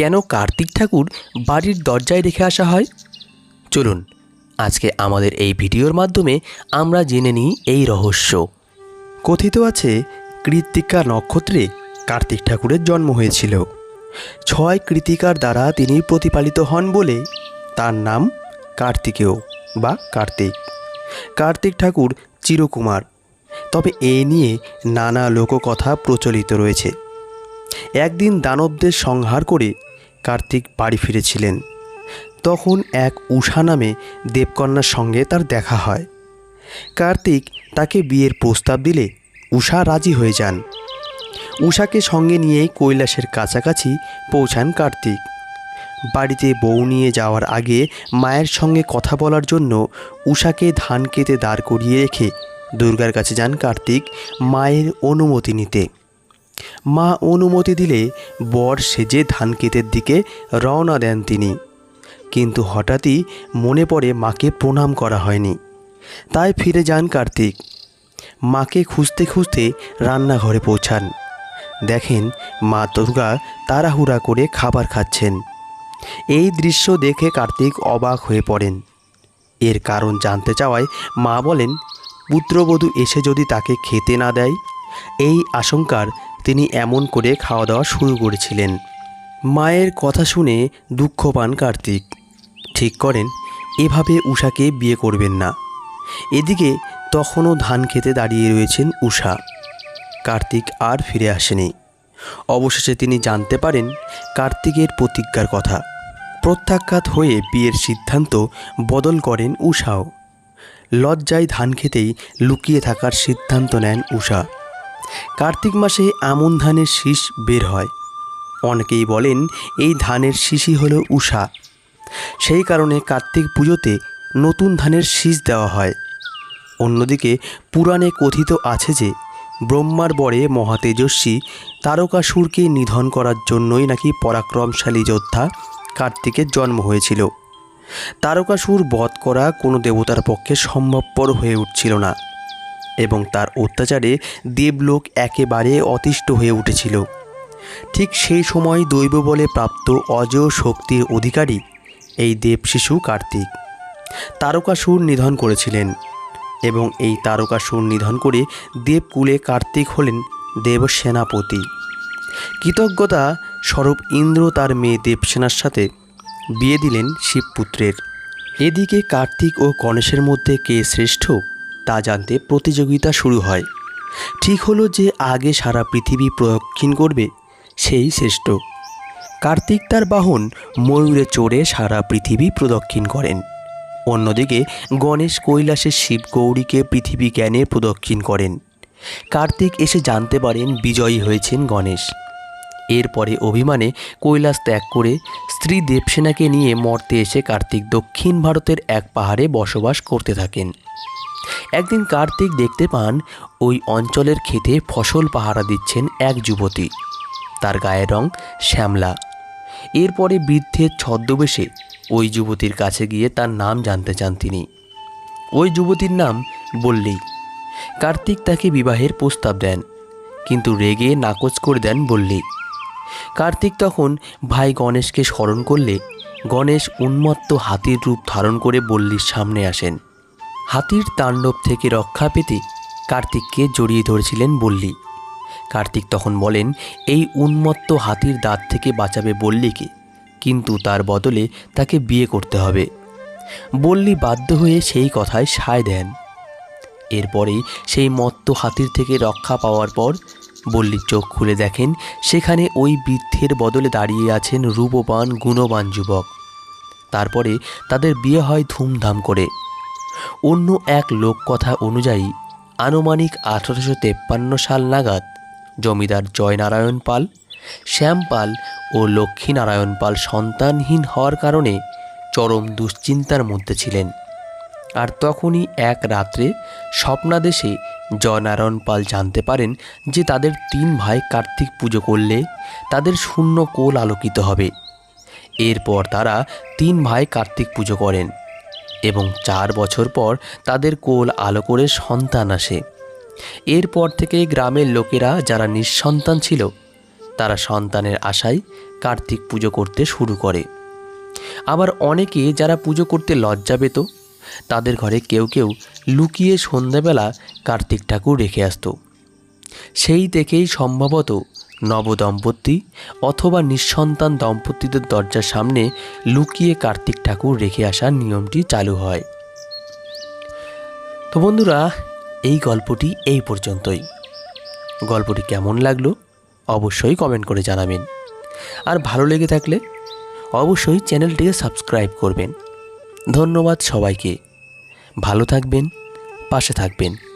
কেন কার্তিক ঠাকুর বাড়ির দরজায় রেখে আসা হয়? চলুন, আজকে আমাদের এই ভিডিওর মাধ্যমে আমরা জেনে নিই এই রহস্য। কথিত আছে, কৃত্তিকা নক্ষত্রে কার্তিক ঠাকুরের জন্ম হয়েছিল। ছয় কৃতিকার দ্বারা তিনি প্রতিপালিত হন বলে তার নাম কার্তিকেয় বা কার্তিক। কার্তিক ঠাকুর চিরকুমার, তবে এ নিয়ে নানা লোককথা প্রচলিত রয়েছে। একদিন দানবদের সংহার করে কার্তিক বাড়ি ফিরেছিলেন। তখন এক উষা নামে দেবকন্যার সঙ্গে তার দেখা হয়। কার্তিক তাকে বিয়ের প্রস্তাব দিলে উষা রাজি হয়ে যান। উষাকে সঙ্গে নিয়েই কৈলাসের কাছাকাছি পৌঁছান কার্তিক। বাড়িতে বউ নিয়ে যাওয়ার আগে মায়ের সঙ্গে কথা বলার জন্য উষাকে ধান কেটে দাঁড় করিয়ে রেখে দুর্গার কাছে যান কার্তিক মায়ের অনুমতি নিতে। মা অনুমতি দিলে বর সেজে ধান ক্ষেতের দিকে রওনা দেন তিনি। কিন্তু হঠাৎই মনে পড়ে মাকে প্রণাম করা হয়নি। তাই ফিরে যান কার্তিক। মাকে খুঁজতে খুঁজতে রান্নাঘরে পৌঁছান। দেখেন মা দুর্গা তাড়াহুড়া করে খাবার খাচ্ছেন। এই দৃশ্য দেখে কার্তিক অবাক হয়ে পড়েন। এর কারণ জানতে চাওয়ায় মা বলেন, পুত্রবধূ এসে যদি তাকে খেতে না দেয়, এই আশঙ্কার তিনি এমন করে খাওয়া দাওয়া শুরু করেছিলেন। মায়ের কথা শুনে দুঃখ পান কার্তিক। ঠিক করেন, এভাবে উষাকে বিয়ে করবেন না। এদিকে তখনও ধান খেতে দাঁড়িয়ে রয়েছেন উষা কার্তিক আর ফিরে আসেনি। অবশেষে তিনি জানতে পারেন কার্তিকের প্রতিজ্ঞার কথা। প্রত্যাখ্যাত হয়ে বিয়ের সিদ্ধান্ত বদল করেন উষাও লজ্জায় ধান খেতেই লুকিয়ে থাকার সিদ্ধান্ত নেন উষা কার্তিক মাসে আমন ধানের শীষ বের হয়। অনেকেই বলেন, এই ধানের শীষই হলো উষা সেই কারণে কার্তিক পুজোতে নতুন ধানের শীষ দেওয়া হয়। অন্যদিকে পুরাণে কথিত আছে যে, ব্রহ্মার বরে মহাতেজস্বী তারকাসুরকে নিধন করার জন্যই নাকি পরাক্রমশালী যোদ্ধা কার্তিকের জন্ম হয়েছিল। তারকাসুর বধ করা কোনো দেবতার পক্ষে সম্ভবপর হয়ে উঠছিল না। এবং তার অত্যাচারে দেবলোক একেবারে অতিষ্ঠ হয়ে উঠেছিল। ঠিক সেই সময় দৈব বলে প্রাপ্ত অজেয় শক্তির অধিকারী এই দেবশিশু কার্তিক। তারকাসুর নিধন করেছিলেন এবং এই তারকাসুর নিধন করে দেবকুলে কার্তিক হলেন দেবসেনাপতি। কৃতজ্ঞতা স্বরূপ ইন্দ্র তার মেয়ে দেবসেনার সাথে বিয়ে দিলেন শিবপুত্রের। এদিকে কার্তিক ও গণেশের মধ্যে কে শ্রেষ্ঠ? তা জানতে প্রতিযোগিতা শুরু হয়। ঠিক হলো যে আগে সারা পৃথিবী প্রদক্ষিণ করবে, সেই শ্রেষ্ঠ। কার্তিক তার বাহন ময়ূরে চড়ে সারা পৃথিবী প্রদক্ষিণ করেন। অন্যদিকে গণেশ কৈলাসের শিব গৌরীকে পৃথিবী জ্ঞানে প্রদক্ষিণ করেন। কার্তিক এসে জানতে পারেন বিজয়ী হয়েছেন গণেশ। এরপরে অভিমানে কৈলাস ত্যাগ করে স্ত্রী দেবসেনাকে নিয়ে মর্তে এসে কার্তিক দক্ষিণ ভারতের এক পাহাড়ে বসবাস করতে থাকেন। একদিন কার্তিক দেখতে পান ওই অঞ্চলের ক্ষেতে ফসল পাহারা দিচ্ছেন এক যুবতী। তার গায়ের রং শ্যামলা। এরপরে বৃদ্ধের ছদ্মবেশে ওই যুবতীর কাছে গিয়ে তার নাম জানতে চান তিনি। ওই যুবতীর নাম বললেই কার্তিক তাকে বিবাহের প্রস্তাব দেন, কিন্তু রেগে নাকচ করে দেন বললেই। কার্তিক তখন ভাই গণেশকে স্মরণ করলে গণেশ উন্মত্ত হাতির রূপ ধারণ করে বল্লির সামনে আসেন। হাতির তাণ্ডব থেকে রক্ষা পেতে কার্তিককে জড়িয়ে ধরেছিলেন বল্লী। কার্তিক তখন বলেন, এই উন্মত্ত হাতির দাঁত থেকে বাঁচাবে বল্লীকে, কিন্তু তার বদলে তাকে বিয়ে করতে হবে। বল্লী বাধ্য হয়ে সেই কথায় সায় দেন। এরপরেই সেই মত্ত হাতির থেকে রক্ষা পাওয়ার পর বল্লীর চোখ খুলে দেখেন, সেখানে ওই বৃদ্ধের বদলে দাঁড়িয়ে আছেন রূপবান গুণবান যুবক। তারপরে তাদের বিয়ে হয় ধুমধাম করে। অন্য এক লোককথা অনুযায়ী, আনুমানিক আঠারোশো তেপ্পান্ন সাল নাগাদ জমিদার জয়নারায়ণ পাল, শ্যাম পাল ও লক্ষ্মীনারায়ণ পাল সন্তানহীন হওয়ার কারণে চরম দুশ্চিন্তার মধ্যে ছিলেন। আর তখনই এক রাত্রে স্বপ্নাদেশে জয়নারায়ণ পাল জানতে পারেন যে তাদের তিন ভাই কার্তিক পুজো করলে তাদের শূন্য কোল আলোকিত হবে। এরপর তারা তিন ভাই কার্তিক পুজো করেন। এবং চার বছর পর তাদের কোল আলো করে সন্তান আসে। এরপর থেকে গ্রামের লোকেরা যারা নিঃসন্তান ছিল, তারা সন্তানের আশায় কার্তিক পুজো করতে শুরু করে। আবার অনেকে যারা পুজো করতে লজ্জা পেত, তাদের ঘরে কেউ কেউ লুকিয়ে সন্ধ্যাবেলা কার্তিক ঠাকুর রেখে আসতো। সেই থেকেই সম্ভবত নবদম্পতি অথবা নিঃসন্তান দম্পতিদের দরজার সামনে লুকিয়ে কার্তিক ঠাকুর রেখে আসার নিয়মটি চালু হয়। তো বন্ধুরা, এই গল্পটি এই পর্যন্তই। গল্পটি কেমন লাগল অবশ্যই কমেন্ট করে জানাবেন। আর ভালো লেগে থাকলে অবশ্যই চ্যানেলটিকে সাবস্ক্রাইব করবেন। ধন্যবাদ সবাইকে। ভালো থাকবেন, পাশে থাকবেন।